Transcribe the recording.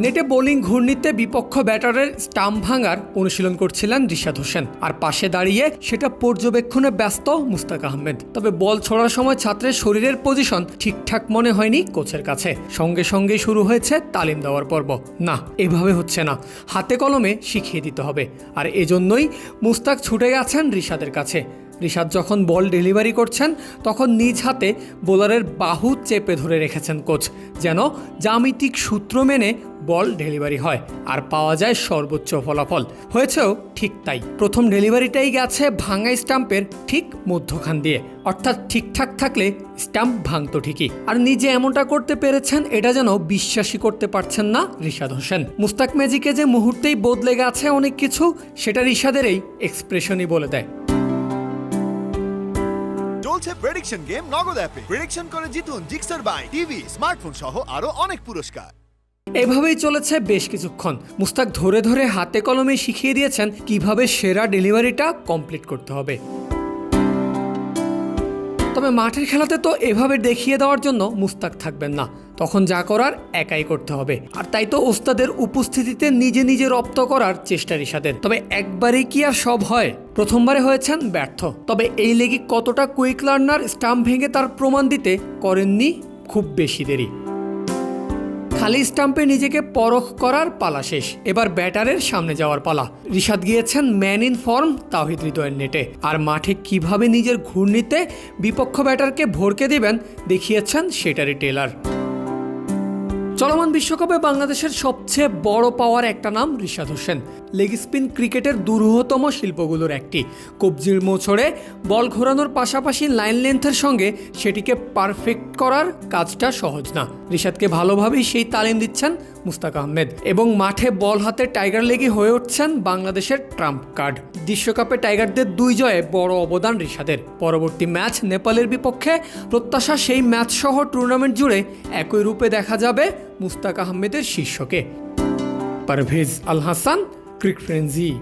নেটে বোলিং ঘূর্ণিতে বিপক্ষ ব্যাটারের স্টাম্প ভাঙার অনুশীলন করছিলেন রিশাদ হোসেন। আর পাশে দাঁড়িয়ে সেটা পর্যবেক্ষণে ব্যস্ত মুস্তাক আহমেদ। তবে বল ছোড়ার সময় ছাত্রের শরীরের পজিশন ঠিকঠাক মনে হয়নি কোচের কাছে। সঙ্গে সঙ্গে শুরু হয়েছে তালিম দেওয়ার পর্ব। না, এভাবে হচ্ছে না। হাতে কলমে শিখিয়ে দিতে হবে। আর এজন্যই মুস্তাক ছুটে গেছেন রিশাদের কাছে। রিশাদ যখন বল ডেলিভারি করছেন, তখন নিজ হাতে বোলারের বাহু চেপে ধরে রেখেছেন কোচ, যেন জ্যামিতিক সূত্র মেনে বল ডেলিভারি হয়, আর পাওয়া যায় সর্বোচ্চ ফলাফল। হয়েছেও ঠিক তাই। প্রথম ডেলিভারিটাই গেছে ভাঙা স্টাম্পের ঠিক মধ্যখান দিয়ে, অর্থাৎ ঠিকঠাক থাকলে স্টাম্প ভাঙতো ঠিকই। আর নিজে এমনটা করতে পেরেছেন, এটা যেন বিশ্বাসই করতে পারছেন না রিশাদ হোসেন। মুস্তাক ম্যাজিকে যে মুহূর্তেই বদলে গেছে অনেক কিছু, সেটা রিশাদের এই এক্সপ্রেশনই বলে দেয়। চলছে প্রেডিকশন গেম নগদ অ্যাপে প্রেডিকশন করে জিতুন জিক্সার বাই টিভি স্মার্টফোন সহ আরও অনেক পুরস্কার। এভাবেই চলেছে বেশ কিছুক্ষণ। মুস্তাক ধরে ধরে হাতে কলমে শিখিয়ে দিয়েছেন কীভাবে সেরা ডেলিভারিটা কমপ্লিট করতে হবে। তবে মাঠের খেলাতে তো এভাবে দেখিয়ে দেওয়ার জন্য মুস্তাক থাকবেন না। তখন যা করার একাই করতে হবে। আর তাই তো ওস্তাদের উপস্থিতিতে নিজে নিজে রপ্ত করার চেষ্টা রিসাদের তবে একবারেই কি আর সব হয়? প্রথমবারে হয়েছেন ব্যর্থ। তবে এই লেগে কতটা কুইক লার্নার স্টাম্প ভেঙে তার প্রমাণ দিতে করেননি খুব বেশি দেরি। খালি স্টাম্পে নিজেকে পরখ করার পালা শেষ। এবার ব্যাটারের সামনে যাওয়ার পালা। রিশাদ গিয়েছেন ম্যান ইন ফর্ম তাহিদ হৃদয়ের নেটে। আর মাঠে কীভাবে নিজের ঘূর্ণিতে বিপক্ষ ব্যাটারকে ভরকে দিবেন দেখিয়েছেন সেটারই টেলার। চলমান বিশ্বকাপে বাংলাদেশের সবচেয়ে বড় পাওয়ার একটা নাম রিশাদ হোসেন। লেগ স্পিন ক্রিকেটের দুরূহতম শিল্পগুলোর একটি। কবজির মোছড়ে বল ঘোরানোর পাশাপাশি লাইন লেন্থের সঙ্গে সেটিকে পারফেক্ট করার কাজটা সহজ না। রিশাদকে ভালোভাবেই সেই তালিম দিচ্ছেন মুস্তাক আহমেদ। এবং মাঠে বল হাতে টাইগার লেগি হয়ে উঠছেন বাংলাদেশের ট্রাম্প কার্ড। বিশ্বকাপে টাইগারদের দুই জয়ে বড় অবদান রিশাদের। পরবর্তী ম্যাচ নেপালের বিপক্ষে প্রত্যাশা সেই ম্যাচ সহ টুর্নামেন্ট জুড়ে একই রূপে দেখা যাবে মুস্তাক আহমেদের শীর্ষকে। পারভেজ আল হাসান, ক্রিক ফ্রেন্সি।